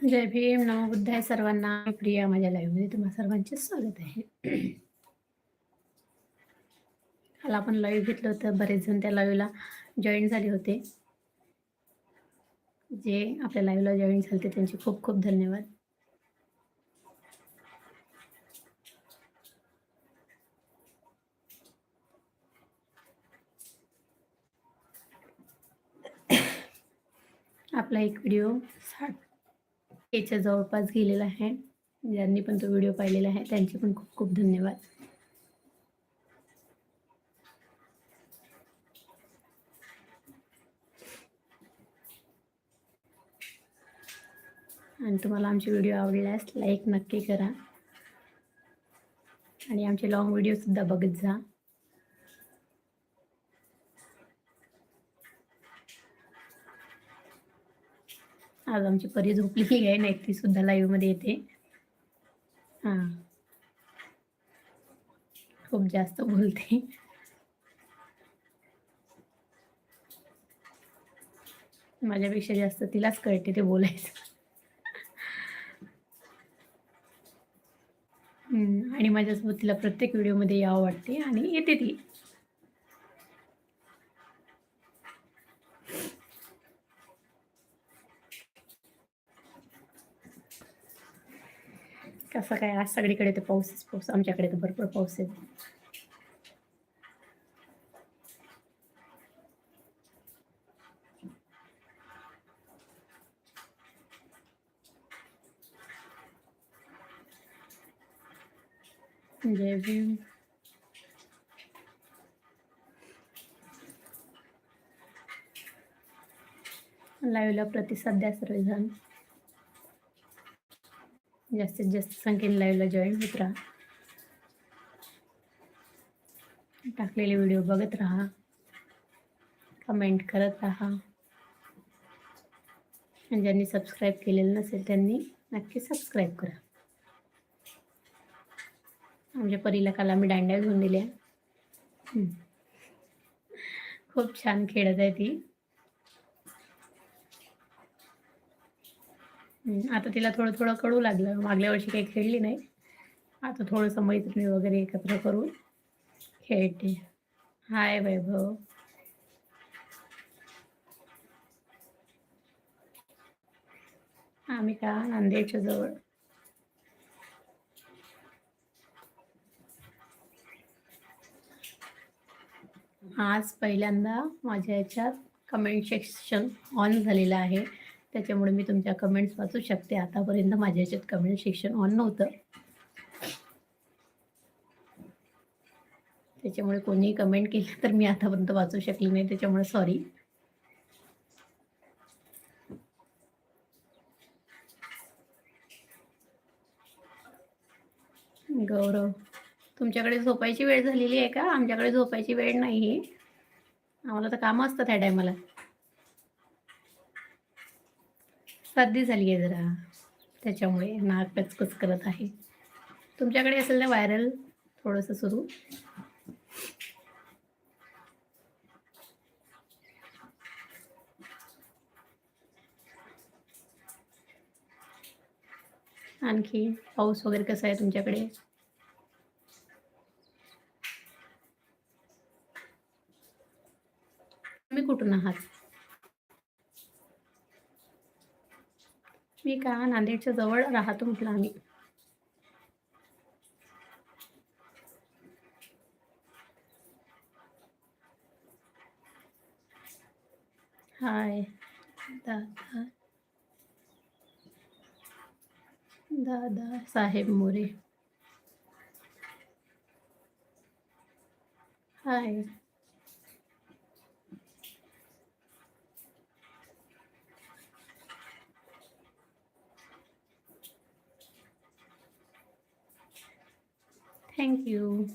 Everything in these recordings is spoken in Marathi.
जय भीम. नमो बुद्धाय सर्वांना. प्रिया माझ्या लाईव्हमध्ये तुम्हा सर्वांचे स्वागत आहे. काल आपण लाईव्ह घेतलं होतं. बरेच जण त्या लाईव्हला जॉईन झाले होते. जे आपल्या लाईव्हला जॉईन झाले होते त्यांचे खूप खूप धन्यवाद. आपला एक व्हिडिओ साठ याच्या जवळपास गेलेला आहे. ज्यांनी पण तो व्हिडिओ पाहिलेला आहे त्यांचे पण खूप खूप धन्यवाद. आणि तुम्हाला आमचे व्हिडिओ आवडल्यास लाईक नक्की करा. आणि आमचे लॉंग व्हिडिओसुद्धा बघत जा. आज आमची परी झोपली आहे नाही ती सुद्धा लाईव्हमध्ये येते. हा. खूप जास्त बोलते. माझ्यापेक्षा जास्त तिलाच कळते ते बोलायचं. आणि माझ्यासोबत तिला प्रत्येक व्हिडिओमध्ये यावं वाटते आणि येते ती. कसं काय आज सगळीकडे तर पाऊसच पाऊस आमच्याकडे तर भरपूर पाऊस आहे. म्हणजे जय भीम लाईव्हला प्रतिसाद द्या सर्वजण. जास्तीत जास्त संख्येने लाईव्हला जॉईन होत राहा. टाकलेले व्हिडिओ बघत राहा. कमेंट करत राहा. आणि ज्यांनी सबस्क्राईब केलेलं नसेल त्यांनी नक्की सबस्क्राईब करा. आमच्या परीला काल आम्ही दांड्या घेऊन दिल्या. खूप छान खेळत आहे ती. आता तिला थोडं थोडं कळू लागलं. मागल्या वर्षी काही खेळली नाही. आता थोडंसं मैत्रिणी वगैरे एकत्र करून खेळते. हाय वैभव. आम्ही का? नांदेडच्या जवळ. आज पहिल्यांदा माझ्या याच्यात कमेंट सेक्शन ऑन झालेलं आहे. त्याच्यामुळे मी तुमच्या कमेंट्स वाचू शकते. आतापर्यंत माझ्या याच्यात कमेंट शिक्षण ऑन नव्हतं. त्याच्यामुळे कोणी कमेंट केली तर मी आतापर्यंत वाचू शकली नाही. त्याच्यामुळे सॉरी गौरव तुमच्याकडे झोपायची वेळ झालेली आहे का? आमच्याकडे झोपायची वेळ नाही आम्हाला तर कामं असतात त्या टायमाला सर्दी झाली आहे जरा. त्याच्यामुळे नाक कचकच करत आहे. तुमच्याकडे असेल ना व्हायरल थोडंसं सुरू? आणखी पाऊस वगैरे कसा आहे तुमच्याकडे? तुम्ही कुठून आहात? मी का नांदेडच्या जवळ राहतो म्हटलं आम्ही. हाय. दादा. दादा साहेब मोरे. हाय. Thank you.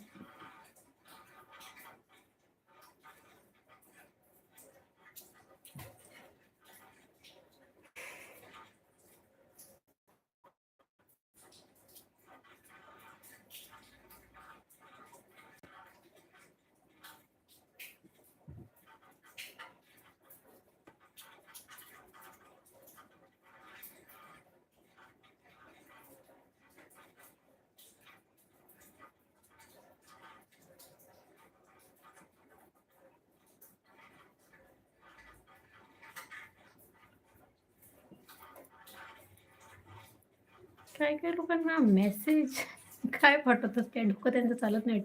काय काय लोकांना मेसेज काय पाठवतात काय डोकं त्यांचं चालत नाही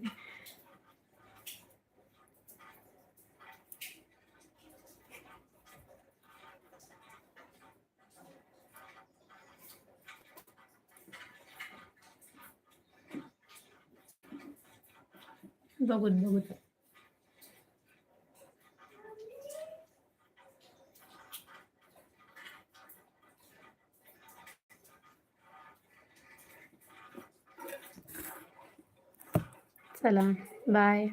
बघूत बघूत Salam. Bye.